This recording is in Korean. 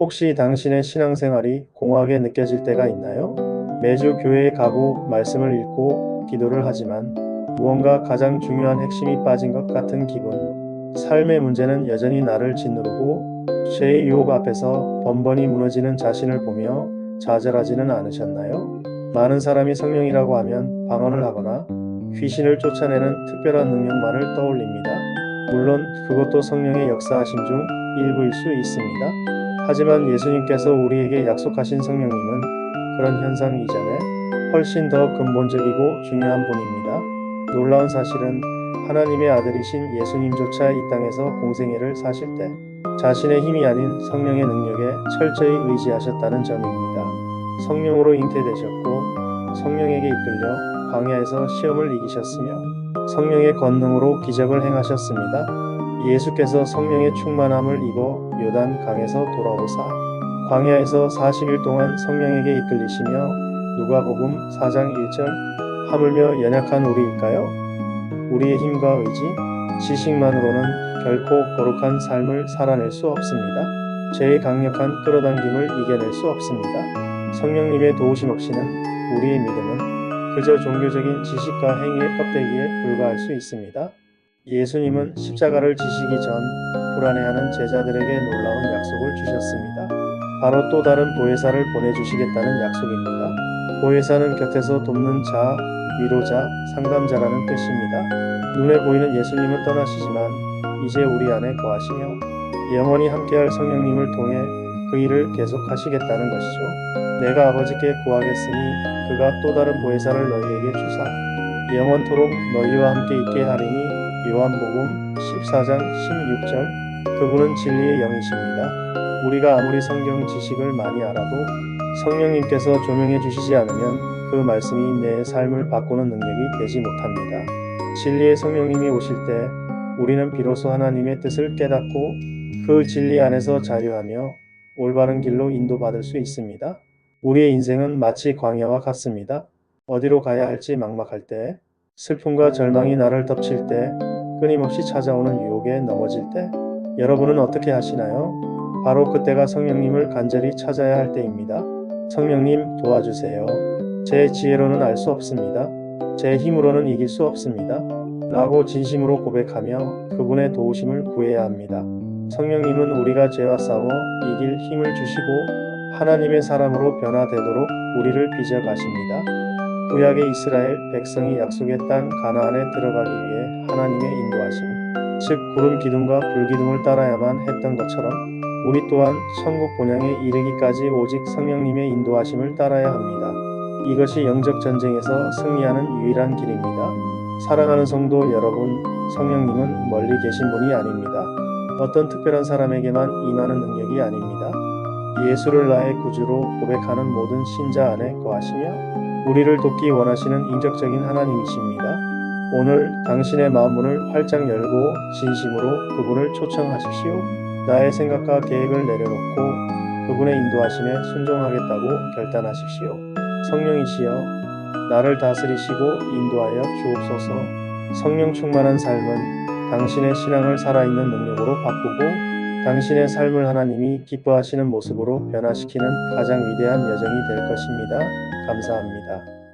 혹시 당신의 신앙생활이 공허하게 느껴질 때가 있나요? 매주 교회에 가고 말씀을 읽고 기도를 하지만 무언가 가장 중요한 핵심이 빠진 것 같은 기분. 삶의 문제는 여전히 나를 짓누르고 죄의 유혹 앞에서 번번이 무너지는 자신을 보며 좌절하지는 않으셨나요? 많은 사람이 성령이라고 하면 방언을 하거나 귀신을 쫓아내는 특별한 능력만을 떠올립니다. 물론 그것도 성령의 역사하심 중 일부일 수 있습니다. 하지만 예수님께서 우리에게 약속하신 성령님은 그런 현상 이전에 훨씬 더 근본적이고 중요한 분입니다. 놀라운 사실은 하나님의 아들이신 예수님조차 이 땅에서 공생애를 사실 때 자신의 힘이 아닌 성령의 능력에 철저히 의지하셨다는 점입니다. 성령으로 잉태되셨고 성령에게 이끌려 광야에서 시험을 이기셨으며 성령의 권능으로 기적을 행하셨습니다. 예수께서 성령의 충만함을 입어 요단 강에서 돌아오사 광야에서 40일 동안 성령에게 이끌리시며 누가복음 4장 1절 하물며 연약한 우리일까요? 우리의 힘과 의지, 지식만으로는 결코 거룩한 삶을 살아낼 수 없습니다. 죄의 강력한 끌어당김을 이겨낼 수 없습니다. 성령님의 도우심 없이는 우리의 믿음은 그저 종교적인 지식과 행위의 껍데기에 불과할 수 있습니다. 예수님은 십자가를 지시기 전 불안해하는 제자들에게 놀라운 약속을 주셨습니다. 바로 또 다른 보혜사를 보내주시겠다는 약속입니다. 보혜사는 곁에서 돕는 자, 위로자, 상담자라는 뜻입니다. 눈에 보이는 예수님은 떠나시지만 이제 우리 안에 거하시며 영원히 함께할 성령님을 통해 그 일을 계속하시겠다는 것이죠. 내가 아버지께 구하겠으니 그가 또 다른 보혜사를 너희에게 주사 영원토록 너희와 함께 있게 하리니 요한복음 14장 16절 그분은 진리의 영이십니다. 우리가 아무리 성경 지식을 많이 알아도 성령님께서 조명해 주시지 않으면 그 말씀이 내 삶을 바꾸는 능력이 되지 못합니다. 진리의 성령님이 오실 때 우리는 비로소 하나님의 뜻을 깨닫고 그 진리 안에서 자유하며 올바른 길로 인도받을 수 있습니다. 우리의 인생은 마치 광야와 같습니다. 어디로 가야 할지 막막할 때, 슬픔과 절망이 나를 덮칠 때, 끊임없이 찾아오는 유혹에 넘어질 때, 여러분은 어떻게 하시나요? 바로 그때가 성령님을 간절히 찾아야 할 때입니다. 성령님 도와주세요. 제 지혜로는 알 수 없습니다. 제 힘으로는 이길 수 없습니다. 라고 진심으로 고백하며 그분의 도우심을 구해야 합니다. 성령님은 우리가 죄와 싸워 이길 힘을 주시고 하나님의 사람으로 변화되도록 우리를 빚어 가십니다. 구약의 이스라엘 백성이 약속의 땅 가나안에 들어가기 위해 하나님의 인도하심, 즉 구름 기둥과 불 기둥을 따라야만 했던 것처럼 우리 또한 천국 본향에 이르기까지 오직 성령님의 인도하심을 따라야 합니다. 이것이 영적 전쟁에서 승리하는 유일한 길입니다. 사랑하는 성도 여러분, 성령님은 멀리 계신 분이 아닙니다. 어떤 특별한 사람에게만 임하는 능력이 아닙니다. 예수를 나의 구주로 고백하는 모든 신자 안에 거하시며 우리를 돕기 원하시는 인격적인 하나님이십니다. 오늘 당신의 마음문을 활짝 열고 진심으로 그분을 초청하십시오. 나의 생각과 계획을 내려놓고 그분의 인도하심에 순종하겠다고 결단하십시오. 성령이시여, 나를 다스리시고 인도하여 주옵소서. 성령 충만한 삶은 당신의 신앙을 살아있는 능력으로 바꾸고 당신의 삶을 하나님이 기뻐하시는 모습으로 변화시키는 가장 위대한 여정이 될 것입니다. 감사합니다.